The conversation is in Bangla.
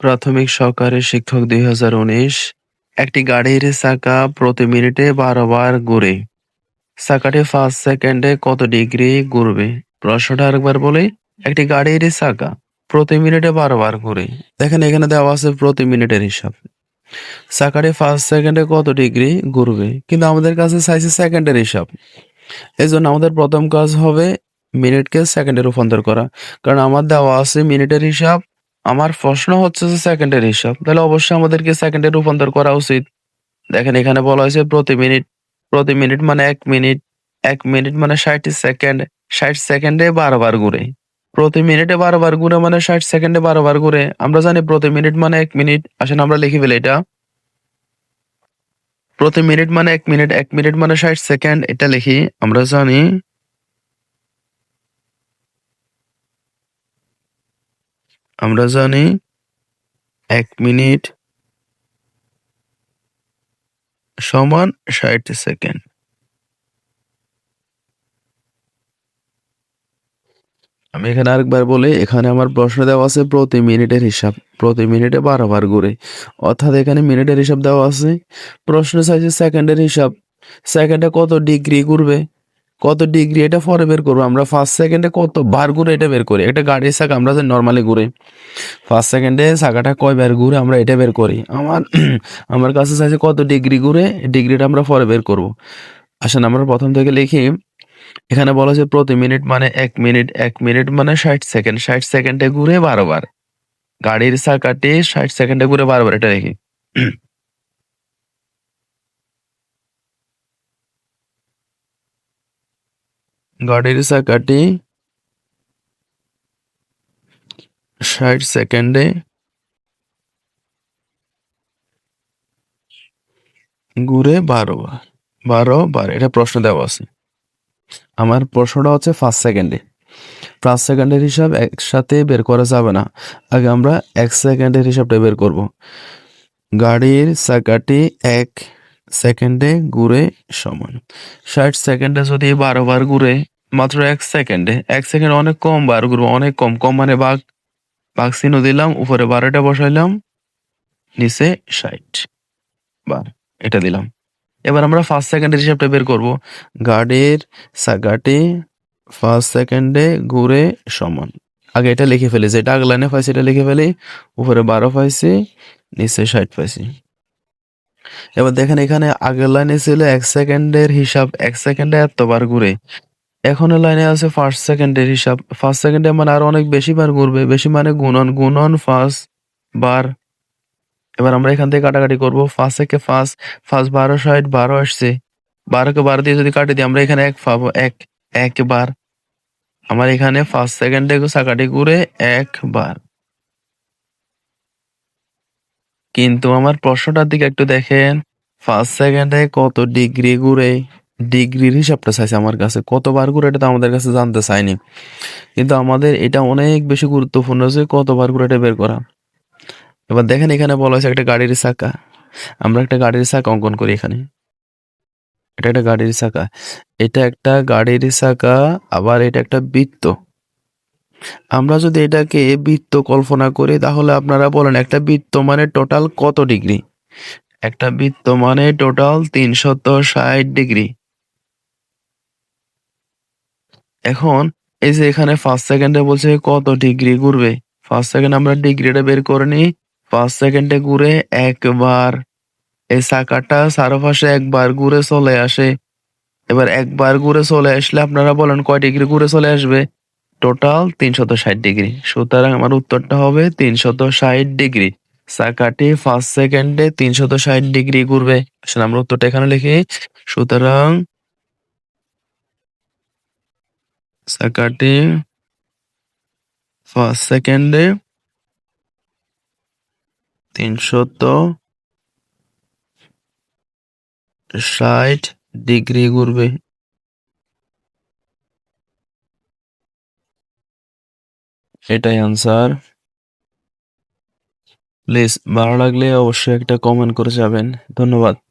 প্রাথমিক সহকারী শিক্ষক দুই হাজার উনিশ, একটি গাড়ির চাকা প্রতি মিনিটে বারো বার ঘুরে। চাকাটি পাঁচ সেকেন্ডে কত ডিগ্রি ঘুরবে? প্রশ্নটা আরেকবার বলি, একটি গাড়ির চাকা প্রতি মিনিটে বারো বার ঘুরে। দেখেন, এখানে দেওয়া আছে প্রতি মিনিটের হিসাব। চাকাটি পাঁচ সেকেন্ডে কত ডিগ্রি ঘুরবে? কিন্তু আমাদের কাছে চাইছে সেকেন্ডের হিসাব। এই জন্য আমাদের প্রথম কাজ হবে মিনিটকে সেকেন্ডে রূপান্তর করা। কারণ আমার দেওয়া আছে মিনিটের হিসাব আমার প্রশ্ন হচ্ছে যে সেকেন্ডের হিসাব। তাহলে অবশ্যই আমাদেরকে সেকেন্ডে রূপান্তর করা উচিত। দেখেন, এখানে বলা হয়েছে প্রতি মিনিট প্রতি মিনিট মানে এক মিনিট এক মিনিট মানে ষাট সেকেন্ড ষাট সেকেন্ডে বারো বার ঘুরে। প্রতি মিনিটে বারো বার ঘুরে মানে ষাট সেকেন্ডে বারো বার ঘুরে। আমরা জানি প্রতি মিনিট মানে এক মিনিট আসেন, আমরা লিখে ফেলি এটা। প্রতি মিনিট মানে এক মিনিট এক মিনিট মানে ষাট সেকেন্ড এটা লিখি। আমরা জানি আমরা জানি এক মিনিট সমান ষাট সেকেন্ড। আমি এখানে আরেকবার বলি, এখানে আমার প্রশ্ন দেওয়া আছে প্রতি মিনিটের হিসাব, প্রতি মিনিটে বারো বার ঘুরে অর্থাৎ এখানে মিনিটের হিসাব দেওয়া আছে। প্রশ্ন চাইছে সেকেন্ডের হিসাব। সেকেন্ডে কত ডিগ্রি ঘুরবে? কত ডিগ্রি এটা পরে বের করব? আমরা ফার্স্ট সেকেন্ডে কত বার ঘুরে এটা বের করি? একটা গাড়ির চাকা আমরা যে নর্মালি ঘুরে। ফার্স্ট সেকেন্ডে চাকাটা কয় বার ঘুরে আমরা এটা বের করি। আমার আমার কাছে চাইছে কত ডিগ্রি ঘুরে? ডিগ্রিটা আমরা পরে বের করব। আসেন, আমরা প্রথম থেকে লিখি, এখানে বলা হচ্ছে প্রতি মিনিট মানে এক মিনিট এক মিনিট মানে ষাট সেকেন্ড ষাট সেকেন্ডে ঘুরে বারো বার। গাড়ির চাকাটি ষাট সেকেন্ডে ঘুরে বারো বার, এটা দেখি। গাড়ির চাকাটি ষাট সেকেন্ডে ঘুরে বারো বার বারো বার, এটা প্রশ্ন দেওয়া আছে। আমার প্রশ্নটা হচ্ছে ফার্স্ট সেকেন্ডে। ফার্স্ট সেকেন্ডের হিসাব একসাথে বের করা যাবে না। আগে আমরা এক সেকেন্ডের হিসাবটা বের করব। গাড়ির চাকাটি এক সেকেন্ডে ঘুরে সমান। ষাট সেকেন্ডে যদি বারো বার ঘুরে মাত্র এক সেকেন্ডে এক সেকেন্ড অনেক কম বার ঘুরবো অনেক কম। কম মানে বাঘ বাঘ চিহ্ন দিলাম, উপরে বারোটা বসাইলাম, নিচে ষাট বার এটা দিলাম। এবার আমরা ফার্স্ট সেকেন্ডের হিসাবটা বের করব। গাড়ির চাকাটি ফার্স্ট সেকেন্ডে ঘুরে সমান। আগে এটা লিখে ফেলি, যেটা আগে লাইনে পাইছি এটা লিখে ফেলি। উপরে বারো পাইছি, নিচে ষাট পাইছি। এবার দেখেন এখানে আগের লাইনে ছিল এক সেকেন্ডের হিসাব, এক সেকেন্ডে এতবার ঘুরে। এখন লাইনে আছে ফার্স্ট সেকেন্ডের হিসাব। ফার্স্ট সেকেন্ডে মানে আরও অনেক বেশি বার ঘুরবে। বেশি মানে গুণন গুণন ফার্স্ট বার। এবার আমরা এখান থেকে কাটাকাটি করব। ফার্স্ট থেকে ফার্স্ট ফার্স্ট বারো ষাট, বারো আসছে। বারোকে বারো দিয়ে যদি কাটি দিই, আমরা এখানে এক পাবো। এক একবার আমার এখানে ফার্স্ট সেকেন্ডে চাকাটি ঘুরে একবার কিন্তু আমার প্রশ্নটার দিকে একটু দেখেন। ফার্স্ট সেকেন্ডে কত ডিগ্রি ঘুরে? ডিগ্রির হিসাবটা চাইছে আমার কাছে। কতবার করে এটা তো আমাদের কাছে জানতে চাইনি কিন্তু আমাদের এটা অনেক বেশি গুরুত্বপূর্ণ যে কতবার করে এটা বের করা। এবার দেখেন এখানে বলা হয়েছে একটা গাড়ির চাকা। আমরা একটা গাড়ির চাকা অঙ্কন করি এখানে। এটা একটা গাড়ির চাকা। এটা একটা গাড়ির চাকা, আবার এটা একটা বৃত্ত। আমরা যদি এটাকে বৃত্ত কল্পনা করি, তাহলে আপনারা বলেন একটা বৃত্ত মানে টোটাল কত ডিগ্রি? একটা বৃত্ত মানে টোটাল তিনশত ষাট ডিগ্রি। এখন এই যে এখানে ফার্স্ট সেকেন্ডে বলছে কত ডিগ্রি ঘুরবে? ফার্স্ট সেকেন্ড আমরা ডিগ্রিটা বের করে নিই। ফার্স্ট সেকেন্ডে ঘুরে একবার এই চাকাটা চারপাশে একবার ঘুরে চলে আসে। এবার একবার ঘুরে চলে আসলে আপনারা বলেন কয় ডিগ্রি ঘুরে চলে আসবে? টোটাল তিনশত ষাট ডিগ্রি সুতরাং আমার উত্তরটা হবে তিনশত ষাট ডিগ্রি চাকাটি ফার্স্ট সেকেন্ডে তিনশত ষাট ডিগ্রি ঘুরবে। আসলে আমরা উত্তরটা এখানে লিখি। সুতরাং চাকাটি ফার্স্ট সেকেন্ডে তিনশত ষাট ডিগ্রি ঘুরবে। এটাই আনসার প্লিজ ভালো লাগলে অবশ্যই একটা কমেন্ট করে যাবেন। ধন্যবাদ।